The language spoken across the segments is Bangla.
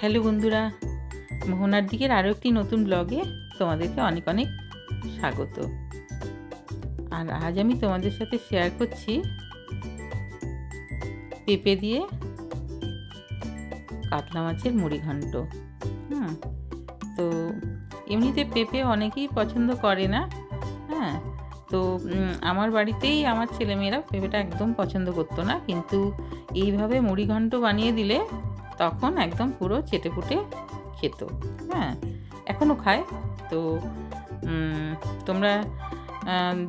হ্যালো বন্ধুরা, মোহনার দিকের আরও একটি নতুন ব্লগে তোমাদেরকে অনেক অনেক স্বাগত। আর আজ আমি তোমাদের সাথে শেয়ার করছি পেঁপে দিয়ে কাতলা মাছের মুড়ি ঘন্ট। হুম, তো এমনিতে পেঁপে অনেকেই পছন্দ করে না হ্যাঁ তো আমার বাড়িতেই আমার ছেলেমেয়েরা পেঁপেটা একদম পছন্দ করতো না। কিন্তু এইভাবে মুড়ি ঘন্ট বানিয়ে দিলে তখন একদম পুরো চেটেপুটে খেত। হ্যাঁ এখনও খায়। তো তোমরা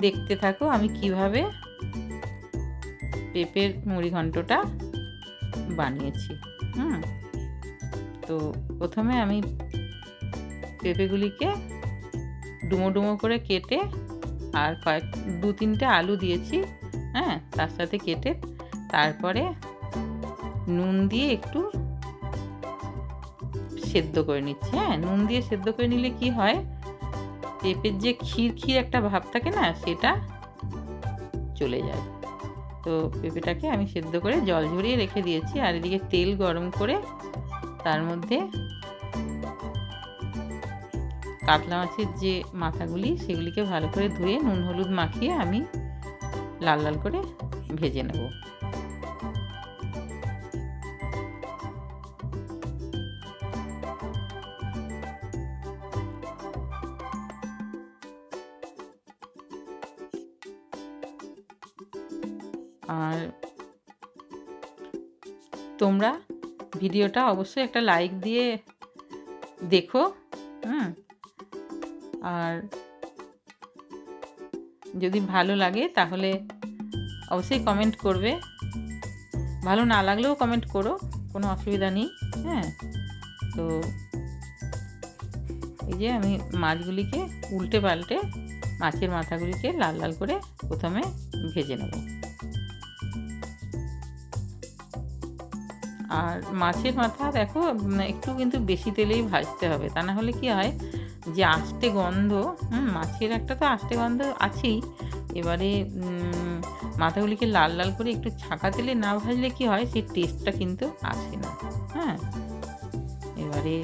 দেখতে থাকো আমি কীভাবে পেঁপের মুড়ি ঘন্টটা বানিয়েছি। হুম, তো প্রথমে আমি পেঁপেগুলিকে ডুমো ডুমো করে কেটে আর কয়েক, দু তিনটে আলু দিয়েছি হ্যাঁ তার সাথে কেটে তারপরে নুন দিয়ে একটু সেদ্ধ করে নিচ্ছি হ্যাঁ নুন দিয়ে সেদ্ধ করে নিলে কি হয়, পেঁপের যে ক্ষীর ক্ষীর একটা ভাব থাকে না, সেটা চলে যায়। তো পেঁপেটাকে আমি সেদ্ধ করে জল ঝরিয়ে রেখে দিয়েছি, আর এদিকে তেল গরম করে তার মধ্যে কাতলা মাছের যে মাথাগুলি, সেগুলিকে ভালো করে ধুয়ে নুন, হলুদ মাখিয়ে আমি লাল লাল করে ভেজে নেব। আর তোমরা ভিডিওটা অবশ্যই একটা লাইক দিয়ে দেখো, হুম? আর যদি ভালো লাগে তাহলে অবশ্যই কমেন্ট করবে। ভালো না লাগলেও কমেন্ট করো, কোনো অসুবিধা নেই হ্যাঁ? তো এই যে আমি মাছগুলিকে উল্টে পাল্টে মাছের মাথাগুলিকে লাল লাল করে প্রথমে ভেজে নেব। আর মাছের মাথা দেখো, একটু কিন্তু বেশি তেলেই ভাজতে হবে, তা না হলে কি হয় যে আষ্টে গন্ধ মাছের একটা তো আষ্টে গন্ধ আছেই। এবারে মাথাগুলিকে লাল লাল করে একটু ছাকা তেলে না ভাজলে কি হয়? সেই টেস্টটা কিন্তু আসে না। হ্যাঁ? এবারে,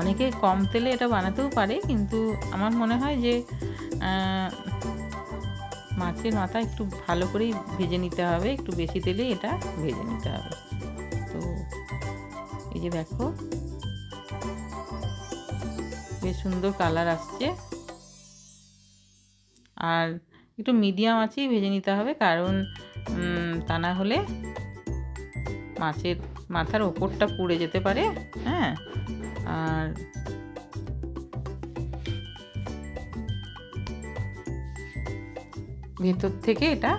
অনেকে কম তেলে এটা বানাতেও পারে, কিন্তু আমার মনে হয় যে মাছের মাথা একটু ভালো করেই ভেজে নিতে হবে, একটু বেশি তেলে এটা ভেজে নিতে হবে। তো, এই যে দেখো বেশ সুন্দর কালার আসছে। আর একটু মিডিয়াম আছেই ভেজে নিতে হবে, কারণ তা না হলে মাছের, মাথার ওপরটা পুড়ে যেতে পারে হ্যাঁ? আর ভেতর থেকে এটা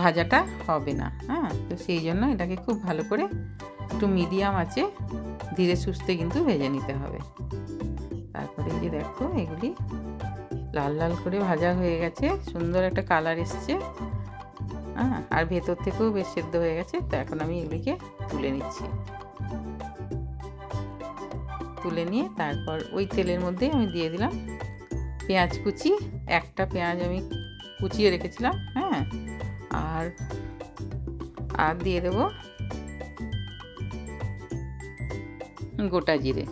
ভাজাটা হবে না হ্যাঁ? তো সেই জন্য এটাকে খুব ভালো করে একটু মিডিয়াম আছে, ধীরে সুস্থে কিন্তু ভেজে নিতে হবে। তারপরে যে দেখো, এগুলি লাল লাল করে ভাজা হয়ে গেছে, সুন্দর একটা কালার এসছে। হ্যাঁ আর ভেতর থেকেও বেশ সেদ্ধ হয়ে গেছে, তো এখন আমি এগুলিকে তুলে নিচ্ছি। তুলে নিয়ে তারপর ওই তেলের মধ্যে আমি দিয়ে দিলাম পেঁয়াজ কুচি, একটা পেঁয়াজ আমি কুচিয়ে রেখেছিলাম হ্যাঁ? আর আর দিয়ে দেবো গোটা জিরে।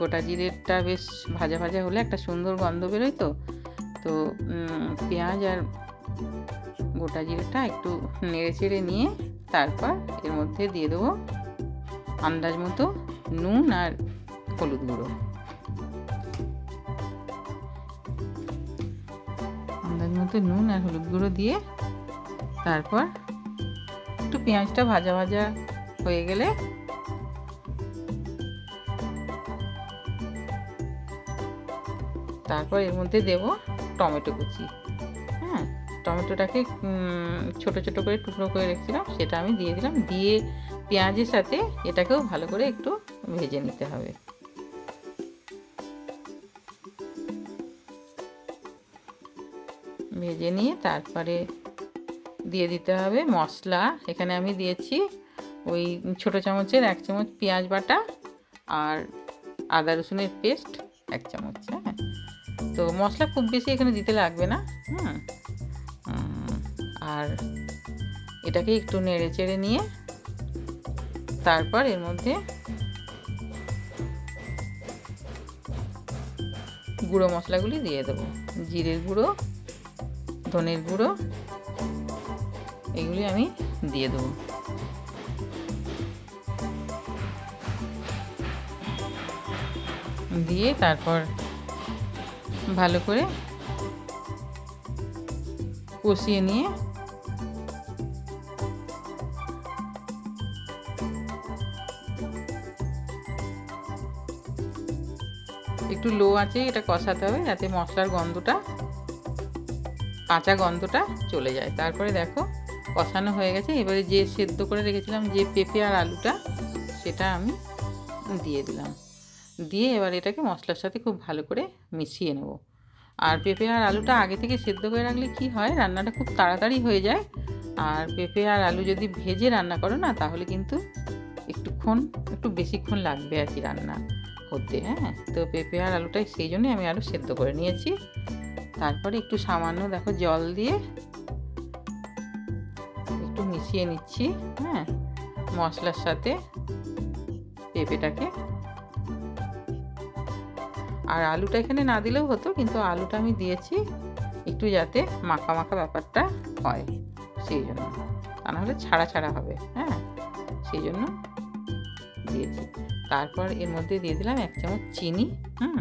গোটা জিরেটা বেশ ভাজা ভাজা হলে একটা সুন্দর গন্ধ বেরোয় তো। তো পেঁয়াজ আর গোটা জিরেটা একটু নেড়ে চেড়ে নিয়ে তারপর এর মধ্যে দিয়ে দেবো আন্দাজ মতো নুন আর হলুদ গুঁড়ো। আন্দাজ মতো নুন আর হলুদ গুঁড়ো দিয়ে তারপর একটু পেঁয়াজটা ভাজা ভাজা হয়ে গেলে তারপর এর মধ্যে দেব টমেটো কুচি। হ্যাঁ টমেটোটাকে ছোট ছোট করে টুকরো করে রেখেছিলাম, সেটা আমি দিয়ে দিলাম। দিয়ে পেঁয়াজের সাথে এটাকেও ভালো করে একটু ভেজে নিতে হবে। ভেজে নিয়ে তারপরে দিয়ে দিতে হবে মশলা। এখানে আমি দিয়েছি ওই ছোট চামচের এক চামচ পেঁয়াজ বাটা আর আদা রসুনের পেস্ট এক চামচ। তো মশলা খুব বেশি এখানে দিতে লাগবে না, হুম। আর এটাকে একটু নেড়ে চেড়ে নিয়ে তারপর এর মধ্যে গুঁড়ো মশলাগুলি দিয়ে দেবো। জিরের গুঁড়ো, ধনের গুঁড়ো, এগুলি আমি দিয়ে দেবো। দিয়ে তারপর ভালো করে কষিয়ে নিয়ে একটু লো আছে এটা কষাতে হবে যাতে মশলার গন্ধটা, কাঁচা গন্ধটা চলে যায়। তারপরে দেখো কষানো হয়ে গেছে। এবারে যে সেদ্ধ করে রেখেছিলাম যে পেঁপে আর আলুটা, সেটা আমি দিয়ে দিলাম। দিয়ে এবার এটাকে মশলার সাথে খুব ভালো করে মিশিয়ে নেব। আর পেঁপে আর আলুটা আগে থেকে সেদ্ধ করে রাখলে কি হয়, রান্নাটা খুব তাড়াতাড়ি হয়ে যায়। আর পেঁপে আর আলু যদি ভেজে রান্না করো না, তাহলে কিন্তু একটুক্ষণ, একটু বেশিক্ষণ লাগবে আর কি রান্না হতে হ্যাঁ? তো পেঁপে আর আলুটাই সেই জন্যই আমি আলু সেদ্ধ করে নিয়েছি। তারপরে একটু সামান্য দেখো জল দিয়ে একটু মিশিয়ে নিচ্ছি হ্যাঁ? মশলার সাথে পেঁপেটাকে আর আলুটা এখানে না দিলেও হতো, কিন্তু আলুটা আমি দিয়েছি একটু যাতে মাখা মাখা ব্যাপারটা হয়, সেই জন্য। তা নাহলে ছাড়া ছাড়া হবে হ্যাঁ? সেই জন্য দিয়েছি। তারপর এর মধ্যে দিয়ে দিলাম এক চামচ চিনি, হুম?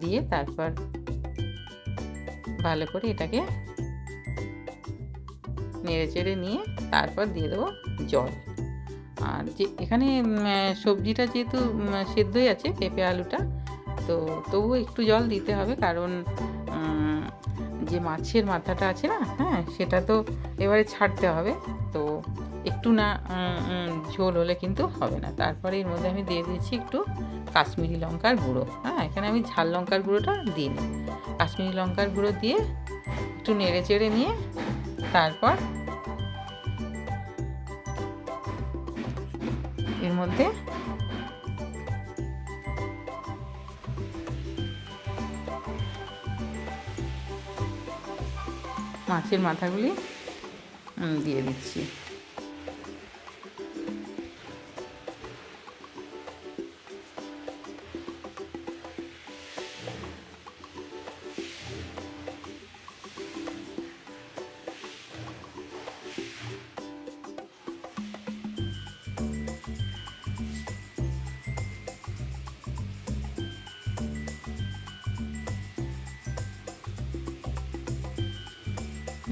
দিয়ে তারপর ভালো করে এটাকে নেড়ে চেড়ে নিয়ে তারপর দিয়ে দেবো জল। আর যে এখানে সবজিটা যেহেতু সেদ্ধই আছে, পেঁপে, আলুটা, তো তবুও একটু জল দিতে হবে কারণ যে মাছের মাথাটা আছে না হ্যাঁ সেটা তো এবারে ছাড়তে হবে, তো একটু না ঝোল হলে কিন্তু হবে না। তারপরে এর মধ্যে আমি দিয়ে দিয়েছি একটু কাশ্মীরি লঙ্কার গুঁড়ো হ্যাঁ এখানে আমি ঝাল লঙ্কার গুঁড়োটা দিইনি। কাশ্মীরি লঙ্কার গুঁড়ো দিয়ে একটু নেড়ে চেড়ে নিয়ে তারপর মধ্যে। মাছের মাথাগুলি দিয়ে দিচ্ছি।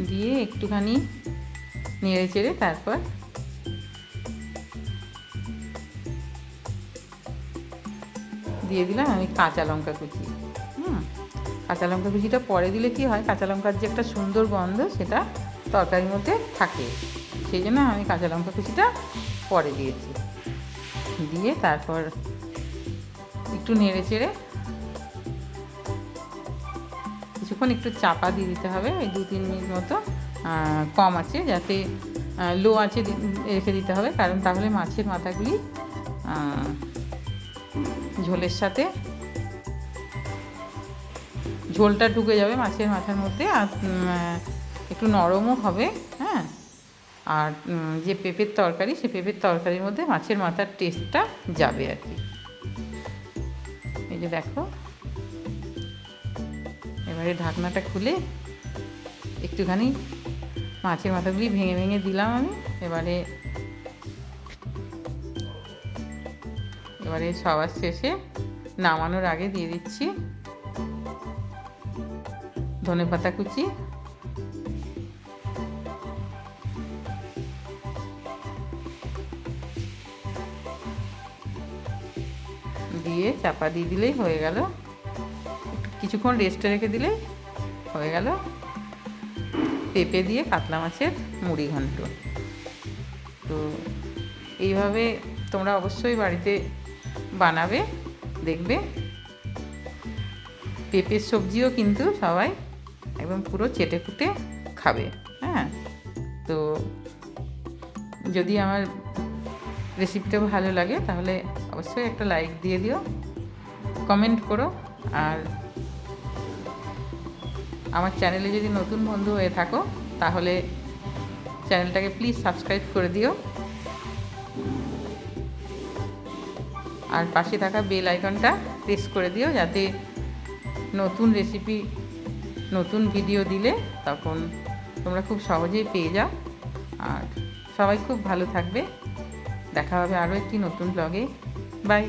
দিয়ে একটুখানি নেড়ে চেড়ে তারপর দিয়ে দিলাম আমি কাঁচা লঙ্কা কুচি। হুম, কাঁচা লঙ্কা কুচিটা পরে দিলে কি হয়, কাঁচা লঙ্কার যে একটা সুন্দর গন্ধ সেটা তরকারির মধ্যে থাকে। সেই জন্য আমি কাঁচা লঙ্কা কুচিটা পরে দিয়েছি। দিয়ে তারপর একটু নেড়ে চেড়ে কিছুক্ষণ একটু চাপা দিয়ে দিতে হবে, ওই দু তিন মিনিট মতো কম আছে, যাতে লো আছে রেখে দিতে হবে, কারণ তাহলে মাছের মাথাগুলি ঝোলের সাথে ঝোলটা ঢুকে যাবে মাছের মাথার মধ্যে, আর একটু নরমও হবে হ্যাঁ? আর যে পেঁপের তরকারি, সে পেঁপের তরকারির মধ্যে মাছের মাথার টেস্টটা যাবে আর কি। এই যে দেখো এবারে ঢাকনাটা খুলে একটুখানি মাছের মাথাগুলি ভেঙে ভেঙে দিলাম আমি। এবারে এবারে সবার শেষে নামানোর আগে দিয়ে দিচ্ছি ধনে পাতা কুচি। দিয়ে চাপা দিয়ে দিলেই হয়ে গেল। কিছুক্ষণ রেস্টে রেখে দিলে হয়ে গেল। পেঁপে দিয়ে কাতলা মাছের মুড়ি ঘন্ট। তো এইভাবে তোমরা অবশ্যই বাড়িতে বানাবে, দেখবে। পেঁপের সবজিও কিন্তু সবাই একদম পুরো চেটে কুটে খাবে হ্যাঁ? তো যদি আমার রেসিপিটা ভালো লাগে তাহলে অবশ্যই একটা লাইক দিয়ে দিও। কমেন্ট করো। আর আমার চ্যানেলে যদি নতুন বন্ধু হয়ে থাকো, তাহলে চ্যানেলটাকে প্লিজ সাবস্ক্রাইব করে দিও। আর পাশে থাকা বেল আইকনটা প্রেস করে দিও যাতে নতুন রেসিপি, নতুন ভিডিও দিলে তখন তোমরা খুব সহজেই পেয়ে যাও। আর সবাই খুব ভালো থাকবে। দেখা হবে আরও একটি নতুন ব্লগে বাই